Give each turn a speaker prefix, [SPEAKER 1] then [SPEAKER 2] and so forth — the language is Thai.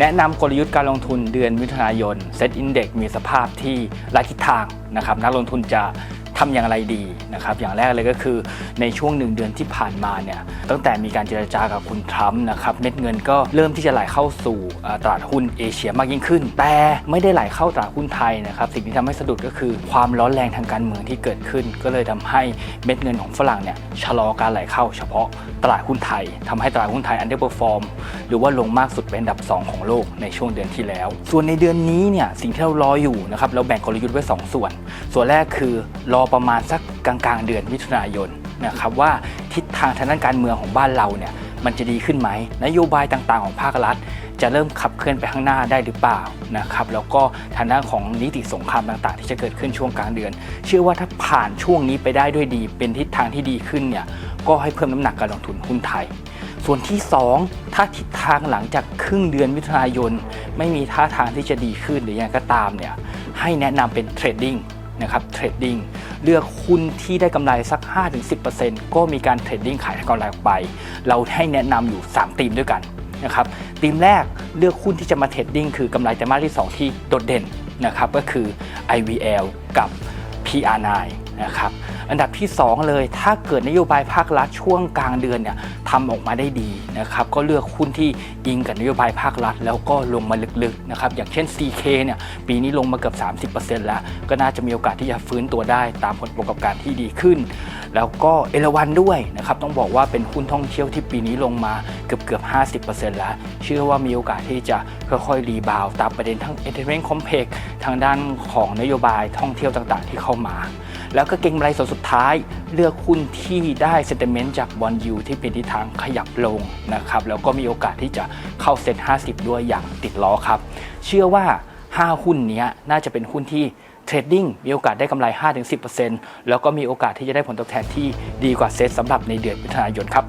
[SPEAKER 1] แนะนำกลยุทธ์การลงทุนเดือนมิถุนายนเซ็ตอินเด็กมีสภาพที่ไร้ทิศทางนะครับนักลงทุนจะ ทำอย่างไรดีนะครับอย่างแรกเลยก็คือในช่วงหนึ่งเดือนที่ผ่านมาเนี่ยตั้งแต่มีการเจรจากับคุณทรัมป์นะครับเม็ดเงินก็เริ่มที่จะไหลเข้าสู่ตลาดหุ้นเอเชียมากยิ่งขึ้น แต่ไม่ได้ไหลเข้าตลาดหุ้นไทยนะครับสิ่งที่ทำให้สะดุดก็คือความร้อนแรงทางการเมืองที่เกิดขึ้น ก็เลยทำให้เม็ดเงินของฝรั่งเนี่ยชะลอการไหลเข้าเฉพาะตลาดหุ้นไทยทำให้ตลาดหุ้นไทย underperform หรือว่าลงมากสุดเป็นอันดับ 2 ของโลกในช่วงเดือนที่แล้ว ส่วนในเดือนนี้เนี่ยสิ่งที่เรารออยู่นะครับเราแบ่งกลยุทธ์ไว้ 2 ส่วน ส่วนแรกคือรอประมาณสักกลางๆ เดือนมิถุนายนนะครับว่าทิศทางทางด้านการเมืองของบ้านเราเนี่ยมันจะดีขึ้นไหม นโยบายต่างๆของภาครัฐ จะเริ่มขับเคลื่อนไปข้างหน้าได้หรือเปล่านะครับแล้วก็ทางด้านของนิติสงครามต่างๆ ที่จะเกิดขึ้นช่วงกลางเดือน เชื่อว่าถ้าผ่านช่วงนี้ไปได้ด้วยดี เป็นทิศทางที่ดีขึ้นเนี่ยก็ให้เพิ่มน้ำหนักการลงทุนหุ้นไทย ส่วนที่ 2 ถ้าทิศทางหลังจากครึ่งเดือนมิถุนายน ไม่มีท่าทางที่จะดีขึ้นหรือยังไงก็ตามเนี่ยให้แนะนำเป็นเทรดดิ้ง นะครับเทรดดิ้งเลือกหุ้นที่ได้กำไรสัก 5-10%ก็มีการเทรดดิ้งขายกำไรออกไป เราให้แนะนำอยู่ 3 ธีมด้วยกันนะครับธีมแรกเลือกหุ้นที่จะมาเทรดดิ้งคือกำไรไตรมาสที่ 2 ที่โดดเด่นนะครับก็คือ IVL กับ PR9 นะครับอันดับที่ 2 เลย ถ้าเกิดนโยบายภาครัฐช่วงกลางเดือนเนี่ยทำออกมาได้ดีนะครับก็เลือกหุ้นที่อิงกับนโยบายภาครัฐ แล้วก็ลงมาลึกๆนะครับอย่างเช่น CK เนี่ยปีนี้ลงมาเกือบ 30%แล้ว ก็น่าจะมีโอกาสที่จะฟื้นตัวได้ตามผลประกอบการที่ดีขึ้น แล้วก็เอราวันด้วยนะครับต้องบอกว่าเป็นหุ้นท่องเที่ยวที่ปีนี้ลงมาเกือบเกือบ 50%แล้ว เชื่อว่ามีโอกาสที่จะค่อยๆรีบาวตามประเด็นทั้ง Entertainment Complex ทางด้านของนโยบายท่องเที่ยวต่างๆ ที่เข้ามา แล้วก็เก็งกำไรส่วนสุดท้าย เลือกหุ้นที่ได้เซนติเมนต์จากบอลยูที่เป็นทิศทางขยับลงนะครับแล้วก็มีโอกาสที่จะเข้าเซ็ต50 ด้วยอย่างติดล้อครับ เชื่อว่า 5 หุ้นนี้น่าจะเป็นหุ้นที่เทรดดิ้งมีโอกาสได้กำไร 5-10%แล้วก็มีโอกาสที่จะได้ผลตอบแทนที่ดีกว่าเซ็ตสำหรับในเดือนมิถุนายนครับ